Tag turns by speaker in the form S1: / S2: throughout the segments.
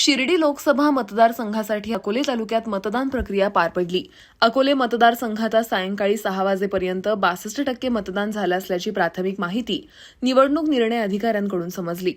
S1: शिर्डी लोकसभा मतदारसंघासाठी अकोले तालुक्यात मतदान प्रक्रिया पार पडली. अकोले मतदारसंघात सायंकाळी सहा वाजेपर्यंत बासष्ट टक्के मतदान झालं असल्याची प्राथमिक माहिती निवडणूक निर्णय अधिकाऱ्यांकडून समजली.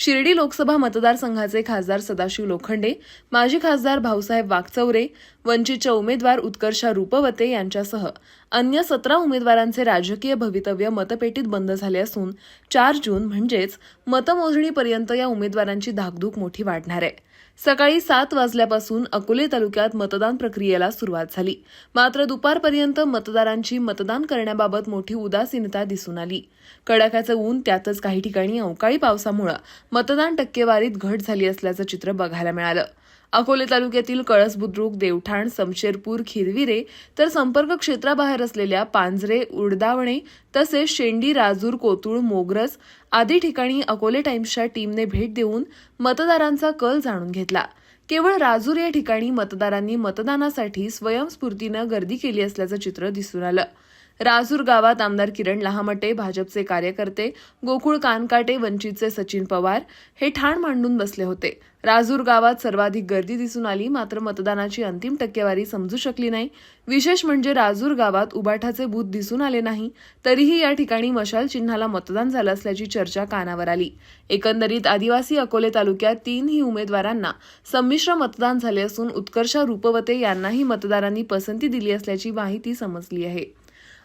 S1: शिर्डी लोकसभा मतदारसंघाचे खासदार सदाशिव लोखंडे माजी खासदार भाऊसाहेब वागचौरे वंचितच्या उमेदवार उत्कर्षा रूपवते यांच्यासह अन्य सतरा उमेदवारांचे राजकीय भवितव्य मतपेटीत बंद झाले असून चार जून म्हणजेच मतमोजणीपर्यंत या उमेदवारांची धाकधूक मोठी वाढणार आहे. सकाळी सात वाजल्यापासून अकोले तालुक्यात मतदान प्रक्रियेला सुरुवात झाली. मात्र दुपारपर्यंत मतदारांची मतदान करण्याबाबत मोठी उदासीनता दिसून आली. कडाक्याचं ऊन त्यातच काही ठिकाणी अवकाळी पावसामुळे मतदान टक्केवारीत घट झाली असल्याचं चित्र बघायला मिळालं. अकोले तालुक्यातील कळस बुद्रुक देवठाण समशेरपूर खिरविरे तर संपर्क क्षेत्राबाहेर असलेल्या पांजरे उडदावणे तसेच शेंडी राजूर कोतुळ मोग्रज आदी ठिकाणी अकोले टाइम्सच्या टीमने भेट देऊन मतदारांचा कल जाणून घेतला. केवळ राजूर या ठिकाणी मतदारांनी मतदानासाठी स्वयंस्फूर्तीनं गर्दी केली असल्याचं चित्र दिसून आलं. राजूर गावात आमदार किरण लहामटे भाजपचे कार्यकर्ते गोकुळ कानकाटे वंचितचे सचिन पवार हे ठाण मांडून बसले होते. राजूर गावात सर्वाधिक गर्दी दिसून आली मात्र मतदानाची अंतिम टक्केवारी समजू शकली नाही. विशेष म्हणजे राजूर गावात उबाठाचे बूथ दिसून आले नाही तरीही या ठिकाणी मशाल चिन्हाला मतदान झालं असल्याची चर्चा कानावर आली. एकंदरीत आदिवासी अकोले तालुक्यात तीनही उमेदवारांना संमिश्र मतदान झाले असून उत्कर्षा रूपवते यांनाही मतदारांनी पसंती दिली असल्याची माहिती समजली आहे.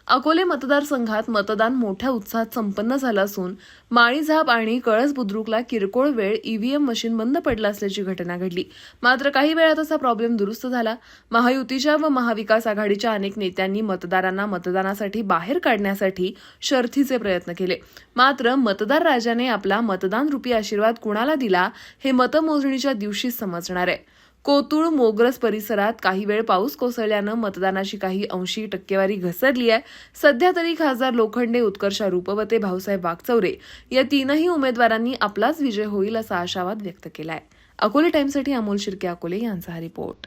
S1: अकोले मतदारसंघात मतदान मोठ्या उत्साहात संपन्न झालं असून माळीझाप आणि कळस बुद्रुकला किरकोळ वेळ ईव्हीएम मशीन बंद पडलं असल्याची घटना घडली. मात्र काही वेळात असा प्रॉब्लेम दुरुस्त झाला. महायुतीच्या व महाविकास आघाडीच्या अनेक नेत्यांनी मतदारांना मतदानासाठी बाहेर काढण्यासाठी शर्थीचे प्रयत्न केले. मात्र मतदार राजाने आपला मतदान रुपी आशीर्वाद कुणाला दिला हे मतमोजणीच्या दिवशी समजणार आहे. कोतुळ मोग्रस परिसरात काही वेळ पाऊस कोसळल्यानं मतदानाची काही अंशी टक्केवारी घसरली आहे. सध्या तरी खासदार लोखंडे उत्कर्षा रूपवते भाऊसाहेब वागचौरे या तीनही उमेदवारांनी आपलाच विजय होईल असा आशावाद व्यक्त केलाय. अकोले टाइम्ससाठी अमोल शिर्के अकोले यांचा हा रिपोर्ट.